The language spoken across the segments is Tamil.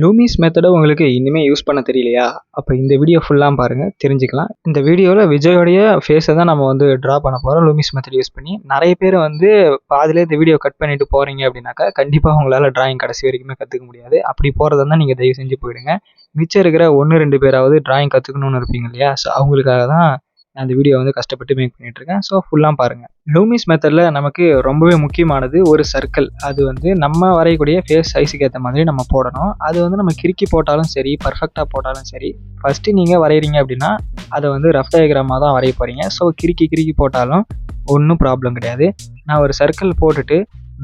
லூமிஸ் மெத்தடை உங்களுக்கு இனிமேல் யூஸ் பண்ண தெரியலையா? அப்போ இந்த வீடியோ ஃபுல்லாக பாருங்கள் தெரிஞ்சுக்கலாம். இந்த வீடியோவில் விஜயோடைய ஃபேஸை தான் நம்ம வந்து ட்ரா பண்ண போகிறோம் லூமிஸ் மெத்தட் யூஸ் பண்ணி. நிறைய பேர் வந்து பாதிலே இந்த வீடியோ கட் பண்ணிட்டு போகிறீங்க அப்படின்னாக்கா கண்டிப்பாக உங்களால் ட்ராயிங் கடைசி வரைக்குமே கற்றுக்க முடியாது. அப்படி போகிறதா இருந்தால் நீங்கள் தயவு செஞ்சு போயிடுங்க. மிச்சம் இருக்கிற ஒன்று ரெண்டு பேராவது ட்ராயிங் கற்றுக்கணும்னு இருப்பீங்க இல்லையா? ஸோ அவங்களுக்காக தான் அந்த வீடியோ வந்து கஷ்டப்பட்டு மேக் பண்ணிகிட்ருக்கேன் ஸோ ஃபுல்லாக பாருங்கள் லூமிஸ் மெத்தடில் நமக்கு ரொம்பவே முக்கியமானது ஒரு சர்க்கிள் அது வந்து நம்ம வரையக்கூடிய ஃபேஸ் சைஸுக்கு ஏற்ற மாதிரி நம்ம போடணும். அது வந்து நம்ம கிறுக்கி போட்டாலும் சரி பர்ஃபெக்டாக போட்டாலும் சரி ஃபஸ்ட்டு நீங்கள் வரைகிறீங்க அப்படின்னா அதை வந்து ரஃப் டயக்ராமாக தான் வரைய போகிறீங்க ஸோ கிறுக்கி கிறுக்கி போட்டாலும் ஒன்றும் ப்ராப்ளம் கிடையாது. நான் ஒரு சர்க்கிள் போட்டுட்டு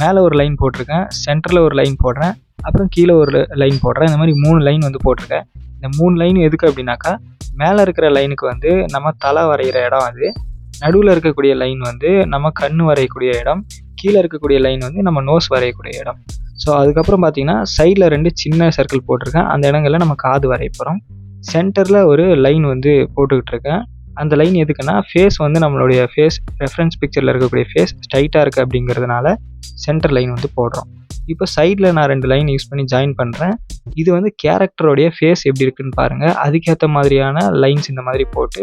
மேலே ஒரு லைன் போட்டிருக்கேன் சென்டரில் ஒரு லைன் போடுறேன் அப்புறம் கீழே ஒரு லைன் போடுறேன். இந்த மாதிரி மூணு லைன் வந்து போட்டிருக்கேன். இந்த மூணு லைன் எதுக்கு அப்படின்னாக்கா மேலே இருக்கிற லைனுக்கு வந்து நம்ம தலை வரைகிற இடம் அது. நடுவில் இருக்கக்கூடிய லைன் வந்து நம்ம கண் வரையக்கூடிய இடம். கீழே இருக்கக்கூடிய லைன் வந்து நம்ம நோஸ் வரையக்கூடிய இடம். ஸோ அதுக்கப்புறம் பார்த்தீங்கன்னா சைடில் ரெண்டு சின்ன சர்க்கிள் போட்டிருக்கேன். அந்த இடங்களில் நம்ம காது வரைய போகிறோம் சென்டரில் ஒரு லைன் வந்து போட்டுக்கிட்டு இருக்கேன். அந்த லைன் எதுக்குன்னா ஃபேஸ் வந்து நம்மளுடைய ஃபேஸ் ரெஃபரன்ஸ் பிக்சரில் இருக்கக்கூடிய ஃபேஸ் ஸ்ட்ரைட்டாக இருக்குது அப்படிங்கிறதுனால சென்டர் லைன் வந்து போடுறோம். இப்போ சைடில் நான் ரெண்டு லைன் யூஸ் பண்ணி ஜாயின் பண்ணுறேன் இது வந்து கேரக்டருடைய ஃபேஸ் எப்படி இருக்குன்னு பாருங்கள் அதுக்கேற்ற மாதிரியான லைன்ஸ் இந்த மாதிரி போட்டு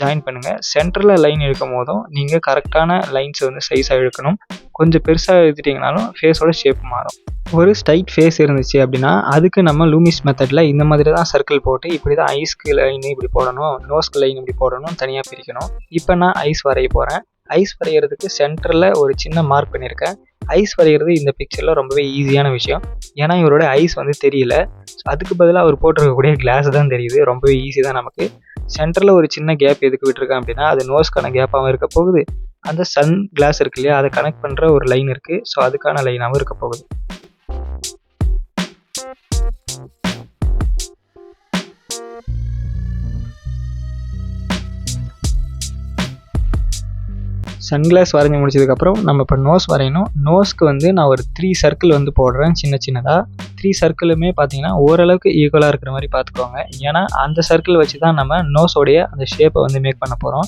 ஜாயின் பண்ணுங்கள் சென்டரில் லைன் இழுக்கும் போதும் நீங்கள் கரெக்டான லைன்ஸை வந்து சைஸாக இழுக்கணும். கொஞ்சம் பெருசாக எழுதிட்டிங்கனாலும் ஃபேஸோட ஷேப் மாறும். ஒரு ஸ்ட்ரைட் ஃபேஸ் இருந்துச்சு அப்படின்னா அதுக்கு நம்ம லூமிஸ் மெத்தடில் இந்த மாதிரி தான் சர்க்கிள் போட்டு இப்படி தான் ஐஸ்க்கு லைன் இப்படி போடணும் நோஸ்க்கு லைன் இப்படி போடணும் தனியாக பிரிக்கணும். இப்போ நான் ஐஸ் வரைய போகிறேன் ஐஸ் வரைகிறதுக்கு சென்டரில் ஒரு சின்ன மார்க் பண்ணியிருக்கேன். ஐஸ் வரைகிறது இந்த பிக்சரில் ரொம்பவே ஈஸியான விஷயம். ஏன்னா இவரோட ஐஸ் வந்து தெரியல. ஸோ அதுக்கு பதிலாக அவர் போட்டிருக்கக்கூடிய கிளாஸ் தான் தெரியுது. ரொம்பவே ஈஸி தான் நமக்கு. சென்டரில் ஒரு சின்ன கேப் எதுக்கு விட்டுருக்கேன் அப்படின்னா அது நோஸ்க்கான கேப்பாகவும் இருக்க போகுது. அந்த சன் கிளாஸ் இருக்கு இல்லையா அதை கனெக்ட் பண்ணுற ஒரு லைன் இருக்குது ஸோ அதுக்கான லைனாகவும் இருக்க போகுது. சன்கிளாஸ் வரைஞ்சி முடிச்சதுக்கப்புறம் நம்ம இப்போ நோஸ் வரையணும். நோஸ்க்கு வந்து நான் ஒரு த்ரீ சர்க்கிள் வந்து போடுறேன் சின்ன சின்னதாக த்ரீ சர்க்கிளுமே பார்த்தீங்கன்னா ஓரளவுக்கு ஈக்குவலாக இருக்கிற மாதிரி பார்த்துக்கோங்க ஏன்னா அந்த சர்க்கிள் வச்சு தான் நம்ம நோஸோடைய அந்த ஷேப்பை வந்து மேக் பண்ண போகிறோம்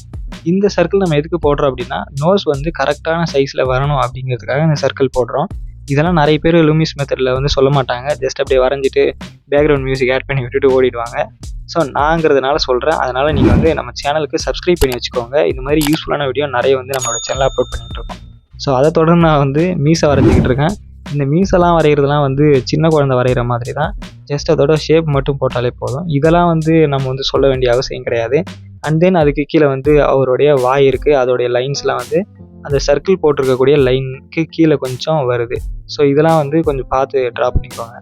இந்த சர்க்கிள் நம்ம எதுக்கு போடுறோம் அப்படின்னா நோஸ் வந்து கரெக்டான சைஸில் வரணும் அப்படிங்கிறதுக்காக இந்த சர்க்கிள் போடுறோம். இதெல்லாம் நிறைய பேர் லூமிஸ் மெத்தடில் வந்து சொல்ல மாட்டாங்க. ஜஸ்ட் அப்படியே வரைஞ்சிட்டு பேக்ரவுண்ட் மியூசிக் ஆட் பண்ணி விட்டுட்டு ஓடிடுவாங்க. ஸோ நாங்கிறதுனால சொல்கிறேன் அதனால் நீங்கள் வந்து நம்ம சேனலுக்கு சப்ஸ்கிரைப் பண்ணி வச்சுக்கோங்க. இந்த மாதிரி யூஸ்ஃபுல்லான வீடியோ நிறைய வந்து நம்மளோட சேனலில் அப்லோட் பண்ணிகிட்ருக்கோம் ஸோ அதை தொடர்ந்து நான் வந்து மீசை வரைஞ்சிக்கிட்டு இருக்கேன். இந்த மீசெல்லாம் வரைகிறதுலாம் வந்து சின்ன குழந்தை வரைகிற மாதிரி தான் ஜஸ்ட் அதோட ஷேப் மட்டும் போட்டாலே போதும். இதெல்லாம் வந்து நம்ம வந்து சொல்ல வேண்டிய அவசியம் கிடையாது. அண்ட் தென் அதுக்கு கீழே வந்து அவருடைய வாய் இருக்குது அதோடைய லைன்ஸ்லாம் வந்து அந்த சர்க்கிள் போட்டிருக்கக்கூடிய லைனுக்கு கீழே கொஞ்சம் வருது. ஸோ இதெல்லாம் வந்து கொஞ்சம் பார்த்து ட்ரா பண்ணிக்கோங்க.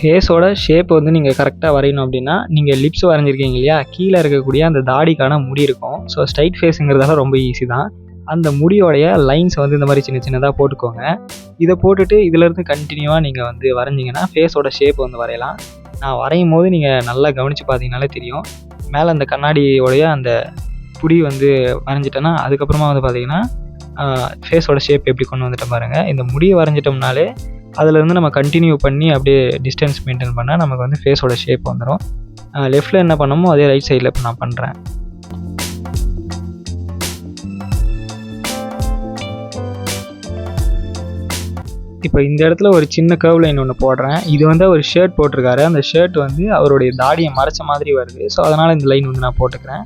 ஃபேஸோட ஷேப் வந்து நீங்கள் கரெக்டாக வரையணும் அப்படின்னா நீங்கள் லிப்ஸ் வரைஞ்சிருக்கீங்க இல்லையா? கீழே இருக்கக்கூடிய அந்த தாடிக்கான முடி இருக்கும். ஸோ ஸ்ட்ரைட் ஃபேஸுங்கிறதால ரொம்ப ஈஸி தான். அந்த முடியோடைய லைன்ஸ் வந்து இந்த மாதிரி சின்ன சின்னதாக போட்டுக்கோங்க. இதை போட்டுட்டு இதிலேருந்து கண்டினியூவாக நீங்கள் வந்து வரைஞ்சிங்கன்னா ஃபேஸோட ஷேப் வந்து வரையலாம். நான் வரையும் போது நீங்கள் நல்லா கவனித்து பார்த்தீங்கனாலே தெரியும். மேலே அந்த கண்ணாடியோடைய அந்த புடி வந்து வரைஞ்சிட்டேன்னா அதுக்கப்புறமா வந்து பார்த்தீங்கன்னா ஃபேஸோட ஷேப் எப்படி கொண்டு வந்துட்டேன் பாருங்கள் இந்த முடியை வரைஞ்சிட்டோம்னாலே அதிலேருந்து நம்ம கண்டினியூ பண்ணி அப்படியே டிஸ்டன்ஸ் மெயின்டைன் பண்ணால் நமக்கு வந்து ஃபேஸோட ஷேப் வந்துடும் லெஃப்ட்டில் என்ன பண்ணமோ அதே ரைட் சைடில் இப்போ நான் பண்ணுறேன் இப்போ இந்த இடத்துல ஒரு சின்ன கர்வ் லைன் ஒன்று போடுறேன். இது வந்து அவர் ஷர்ட் போட்டிருக்காரு. அந்த ஷர்ட் வந்து அவருடைய தாடியை மறைச்ச மாதிரி வருது. ஸோ அதனால் இந்த லைன் வந்து நான் போட்டுக்கிறேன்.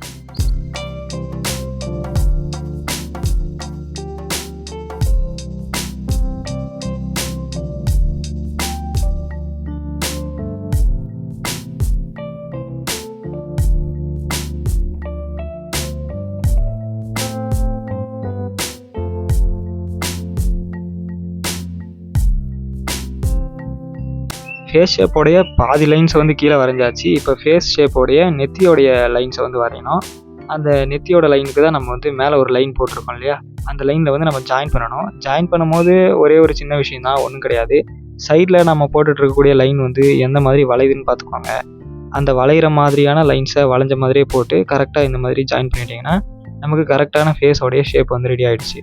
ஃபேஸ் ஷேப்போடைய பாதி லைன்ஸை வந்து கீழே வரைஞ்சாச்சு. இப்போ ஃபேஸ் ஷேப்போடைய நெத்தியோடைய லைன்ஸை வந்து வரையணும். அந்த நெத்தியோட லைனுக்கு தான் நம்ம வந்து மேலே ஒரு லைன் போட்டிருக்கோம் இல்லையா? அந்த லைனில் வந்து நம்ம ஜாயின் பண்ணணும். ஜாயின் பண்ணும்போது ஒரே ஒரு சின்ன விஷயம் தான் ஒன்றும் கிடையாது. சைடில் நம்ம போட்டுட்ருக்கக்கூடிய லைன் வந்து எந்த மாதிரி வளையுதுன்னு பார்த்துக்கோங்க. அந்த வளையிற மாதிரியான லைன்ஸை வளைஞ்ச மாதிரியே போட்டு கரெக்டாக இந்த மாதிரி ஜாயின் பண்ணிட்டீங்கன்னா நமக்கு கரெக்டான ஃபேஸோடைய ஷேப் வந்து ரெடி ஆகிடுச்சு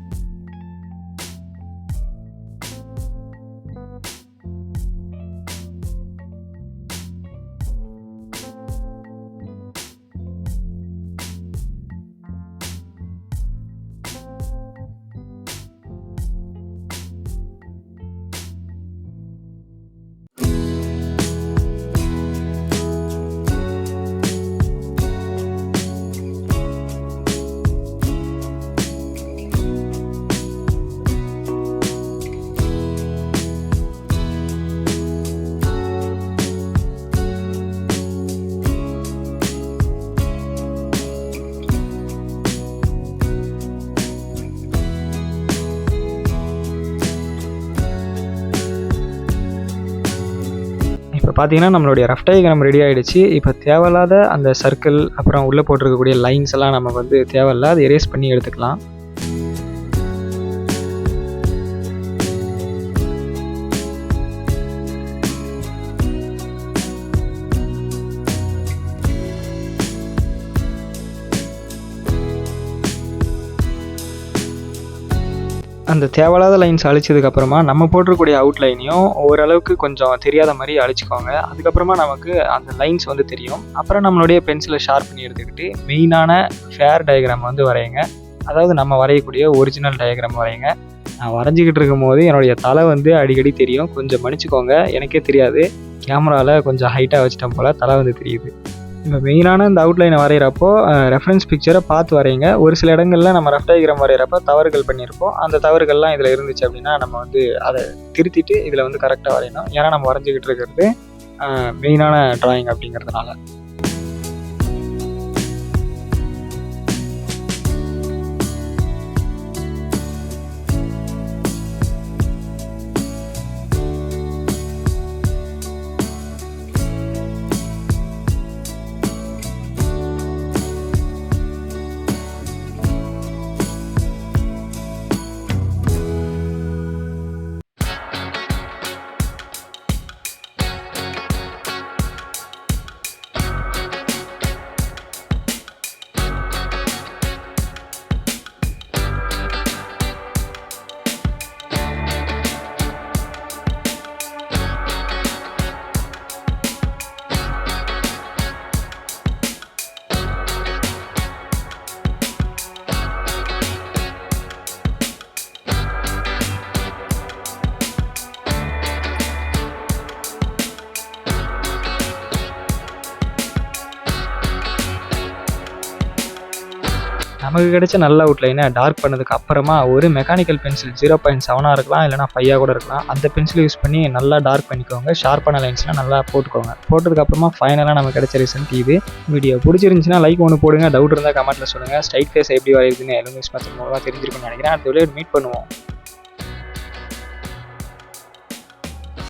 இப்போ பார்த்தீங்கன்னா நம்மளுடைய ரஃப் டயக்ராம் ரெடி ஆகிடுச்சு இப்போ தேவையில்லாத அந்த சர்க்கிள் அப்புறம் உள்ளே போட்டிருக்கக்கூடிய லைன்ஸ் எல்லாம் நம்ம வந்து தேவையில்ல அதை எரேஸ் பண்ணி எடுத்துக்கலாம். அந்த தேவையில்லாத லைன்ஸ் அழிச்சதுக்கப்புறமா நம்ம போட்டிருக்கூடிய அவுட்லைனையும் ஓரளவுக்கு கொஞ்சம் தெரியாத மாதிரி அழிச்சிக்கோங்க. அதுக்கப்புறமா நமக்கு அந்த லைன்ஸ் வந்து தெரியும். அப்புறம் நம்மளுடைய பென்சிலை ஷார்ப் பண்ணி எடுத்துக்கிட்டு மெயினான ஃபேர் டயக்ராம் வந்து வரையுங்க. அதாவது நம்ம வரையக்கூடிய ஒரிஜினல் டயக்ராம் வரையுங்க. நான் வரைஞ்சிக்கிட்டு இருக்கும்போது என்னுடைய தலை வந்து அடிக்கடி தெரியும். கொஞ்சம் மன்னிச்சுக்கோங்க. எனக்கே தெரியாது. கேமராவில் கொஞ்சம் ஹைட்டாக வச்சிட்டோம் போல் தலை வந்து தெரியுது. இப்போ மெயினான இந்த அவுட்லைனை வரைகிறப்போ ரெஃபரன்ஸ் பிக்சரை பார்த்து வரைங்க ஒரு சில இடங்களில் நம்ம ரஃப் டயக்ராம் வரைகிறப்ப தவறுகள் பண்ணியிருப்போம். அந்த தவறுகள்லாம் இதில் இருந்துச்சு அப்படின்னா நம்ம வந்து அதை திருத்திட்டு இதில் வந்து கரெக்டாக வரையணும். ஏன்னா நம்ம வரைஞ்சிக்கிட்டு இருக்கிறது மெயினான ட்ராயிங் அப்படிங்கிறதுனால. நமக்கு கிடைச்ச நல்ல அவுட்லைனை டார்க் பண்ணதுக்கு அப்புறமா ஒரு மெக்கானிக்கல் பென்சில் ஜீரோ பாயிண்ட் செவனாக இருக்கலாம் இல்லைனா ஃபைவாக கூட இருக்கலாம். அந்த பென்சில் யூஸ் பண்ணி நல்லா டார்க் பண்ணிக்கோங்க. ஷார்ப்பான லைன்ஸ்லாம் நல்லா போட்டுக்கோங்க. போட்டதுக்கப்புறமா ஃபைனலாக நமக்கு கிடைச்ச ரிசல்ட் இது. வீடியோ பிடிச்சிருந்துச்சுன்னா லைக் ஒன்று போடுங்க. டவுட் இருந்தால் கமெண்ட்டில் சொல்லுங்கள் ஸ்ட்ரைட் ஃபேஸ் எப்படி வரையுதுன்னு எலுமிஸ் மெத்தட் மூலமாக தெரிஞ்சிருக்கும்னு நினைக்கிறேன். அடுத்த வீடியோ மீட் பண்ணுவோம்.